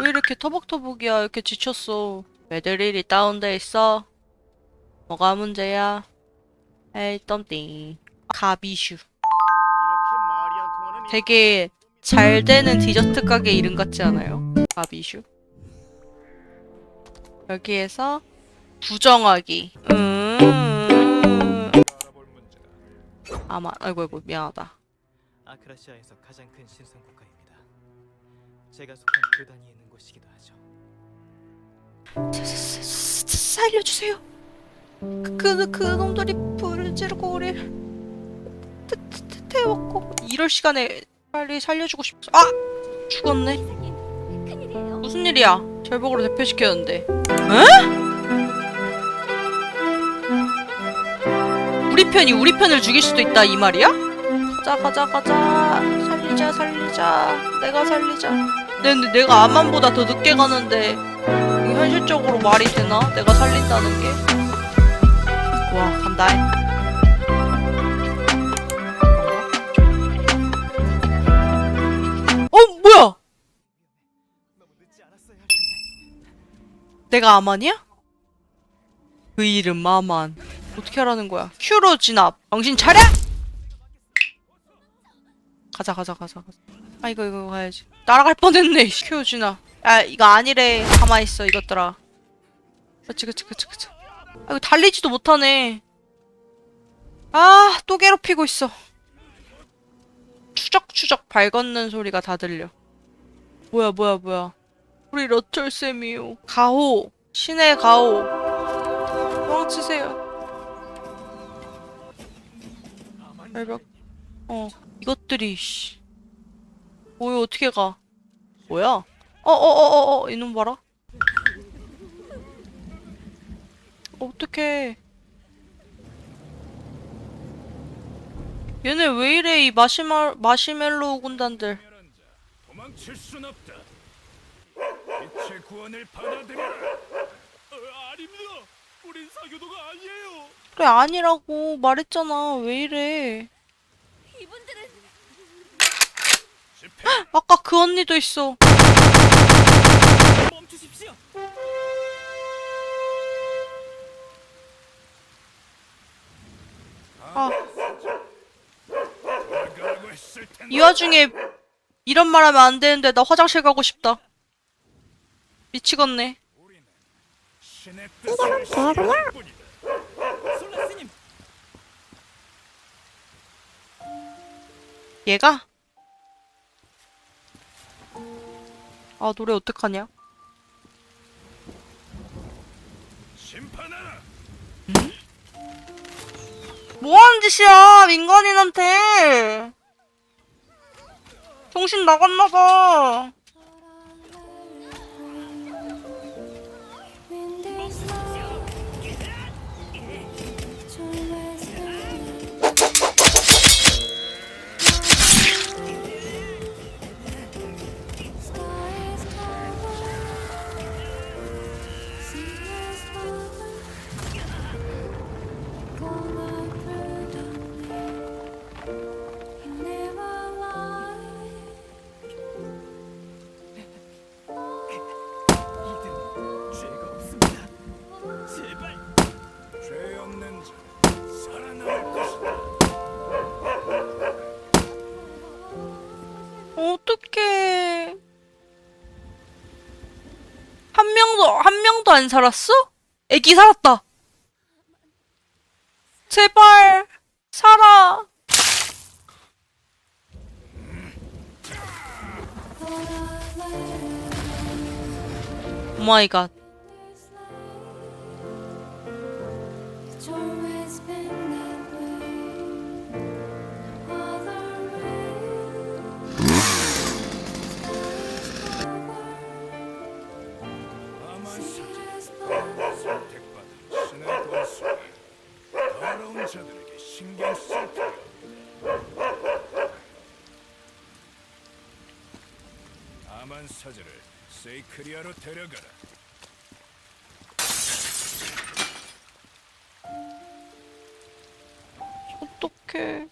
이렇게 터벅터벅이야? 이렇게 지쳤어. 애들일이 다운돼 있어. 뭐가 문제야? 에이, 덤띵. 가비슈. 되게 잘 되는 디저트 가게 이름 같지 않아요? 가비슈. 여기에서 부정하기. 음. 아마, 아이고, 아이고, 미안하다. 아크라시아에서 가장 큰 신성 국가입니다. 제가 속한 교단이 있는 곳이기도 하죠. 살려주세요. 그, 그, 그 놈들이 불을 지르고 우리를 태웠고 이럴 시간에 빨리 살려주고 싶어. 아! 죽었네. 무슨 일이야? 절벽으로 대표시켰는데. 에? 우리 편이 우리 편을 죽일 수도 있다 이 말이야? 가자 가자 가자 살리자 살리자 내가 살리자 네, 근데 내가 아만보다 더 늦게 가는데 이게 현실적으로 말이 되나? 내가 살린다는 게? 와 간다 어 뭐야? 내가 아만이야? 그 이름 아만 어떻게 하라는 거야 큐로 진압 정신 차려! 가자 가자 가자 가자 아 이거 이거 가야지 날아갈 뻔했네 큐 진압 야 이거 아니래 가만히 있어 이것들아 그치 그치 그치 그치 아 이거 달리지도 못하네 아 또 괴롭히고 있어 추적추적 발 걷는 소리가 다 들려 뭐야 뭐야 뭐야 우리 러철쌤이요. 가호. 신의 가호. 도망치세요. 절벽. 어. 이것들이, 씨. 뭐야, 어떻게 가? 뭐야? 어어어 어 어, 이놈 봐라. 어떡해. 얘네 왜 이래, 이 마시멜, 마시멜로우 군단들. 도망칠 순 없다. 빛의 구원을 받아들여라. 어, 아닙니다. 우린 사교도가 아니에요. 그래, 아니라고 말했잖아. 왜 이래. 이분들은 아까 그 언니도 있어. 멈추십시오. 아. 이 와중에 이런 말 하면 안 되는데 나 화장실 가고 싶다. 미치겠네. 뿐이다. 솔라스님, 얘가? 아, 노래 어떡하냐? 심판하라. 뭐하는 짓이야, 민간인한테! 정신 나갔나봐. 명도, 한 명도 안 살았어? 애기 살았다. 제발, 살아. 오 마이 갓. 사제를 세이크리아로 데려가라. 어떡해.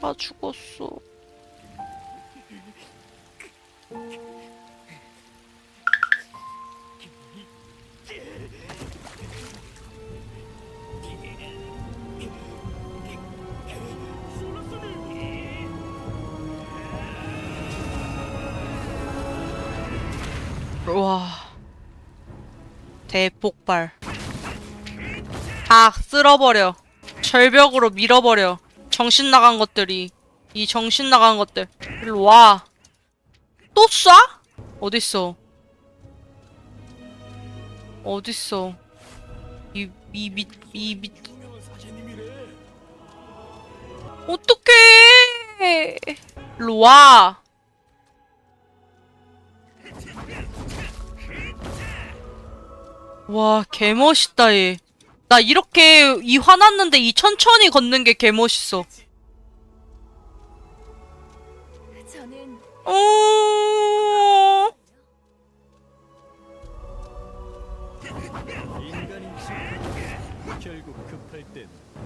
다 죽었어. 와. 대폭발. 다 쓸어버려. 절벽으로 밀어버려. 정신 나간 것들이. 이 정신 나간 것들. 일로 와. 또 쏴? 어딨어? 어딨어? 이, 이, 미, 이, 미, 어떡해! 일로 와! 와, 개멋있다, 얘. 나 이렇게, 이 화났는데 이 천천히 걷는 게 개멋있어. 저는 어...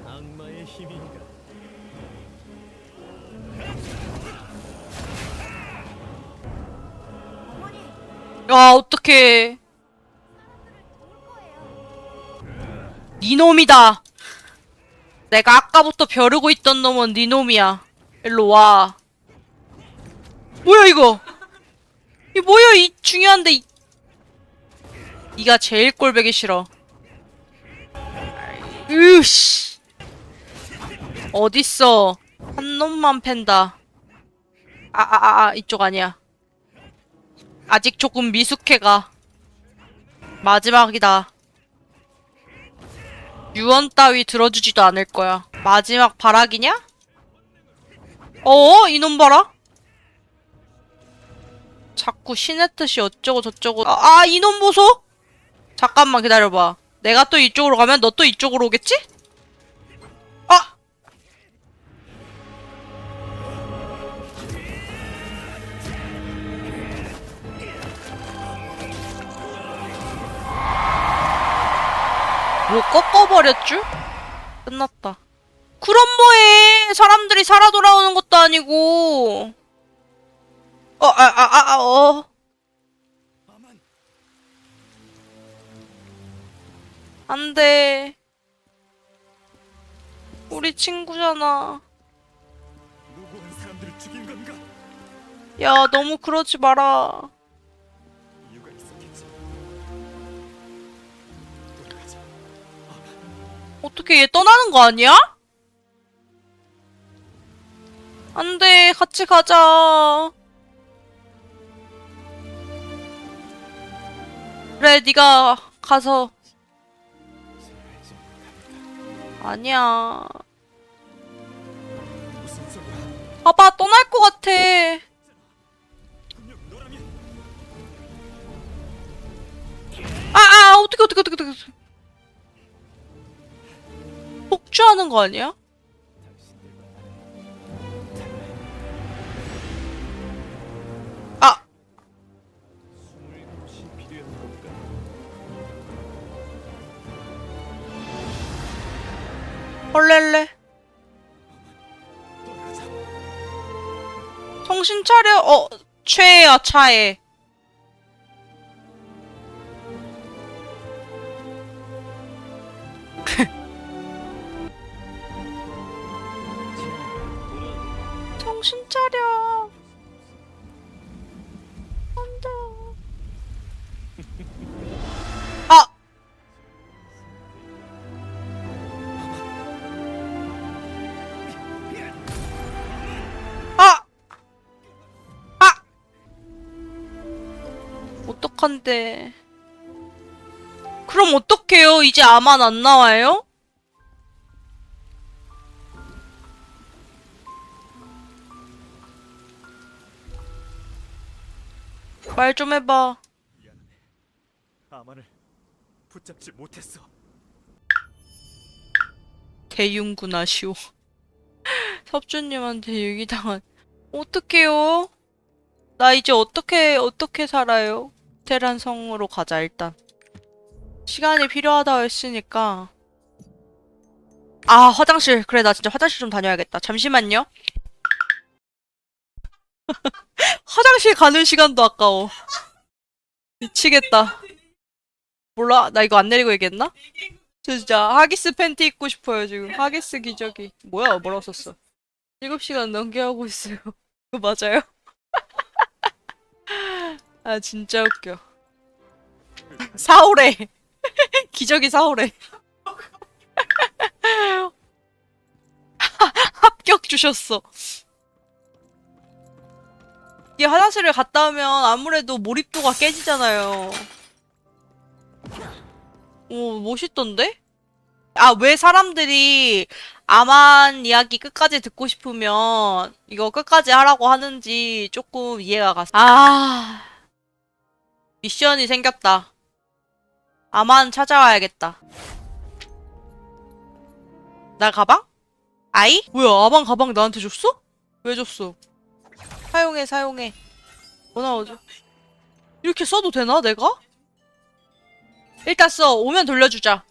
악마의 힘인가? 야, 어떡해. 니놈이다. 내가 아까부터 벼르고 있던 놈은 니놈이야. 일로 와. 뭐야, 이거? 이 뭐야, 이 중요한데, 이... 니가 제일 꼴보기 싫어. 으씨. 어딨어. 한 놈만 팬다. 아, 아, 아, 아, 이쪽 아니야. 아직 조금 미숙해가. 마지막이다. 유언 따위 들어주지도 않을 거야. 마지막 발악이냐? 어? 이놈 봐라? 자꾸 신의 뜻이 어쩌고 저쩌고. 아, 아 이놈 보소? 잠깐만 기다려봐. 내가 또 이쪽으로 가면 너 또 이쪽으로 오겠지? 뭐 꺾어버렸쥬? 끝났다. 그럼 뭐해? 사람들이 살아 돌아오는 것도 아니고. 어, 아, 아, 아, 아, 어. 안 돼. 우리 친구잖아. 야, 너무 그러지 마라. 어떻게 얘 떠나는 거 아니야? 안 돼, 같이 가자. 그래, 네가 가서. 아니야. 봐봐, 떠날 것 같아. 아, 아, 어떻게, 어떻게, 어떻게, 어떻게. 폭주하는 거 아니야? 아? 헐렐레. 정신 차려. 어, 최애야, 차애. 정신 차려. 안 돼. 아! 아! 아! 어떡한데. 그럼 어떡해요? 이제 아만 안 나와요? 말 좀 해봐. 아만을 붙잡지 못했어. 대윤구나 시오. 섭주님한테 유기당한. 어떡해요? 나 이제 어떻게, 어떻게 살아요? 테란 성으로 가자, 일단. 시간이 필요하다고 했으니까. 아, 화장실. 그래, 나 진짜 화장실 좀 다녀야겠다. 잠시만요. 화장실 가는 시간도 아까워. 미치겠다. 몰라? 나 이거 안 내리고 얘기했나? 저 진짜 하기스 팬티 입고 싶어요 지금 하기스 기저귀 뭐야 뭐라고 썼어 7시간 넘게 하고 있어요 그거 맞아요? 아 진짜 웃겨 사오래. 기저귀 사오래. 합격 주셨어. 이 화장실을 갔다 오면 아무래도 몰입도가 깨지잖아요. 오, 멋있던데? 아, 왜 사람들이 아만 이야기 끝까지 듣고 싶으면 이거 끝까지 하라고 하는지 조금 이해가 갔어. 아, 미션이 생겼다. 아만 찾아와야겠다. 나 가방? 아이? 뭐야, 아만 가방 나한테 줬어? 왜 줬어? 사용해, 사용해. 뭐 나오죠? 이렇게 써도 되나, 내가? 일단 써. 오면 돌려주자.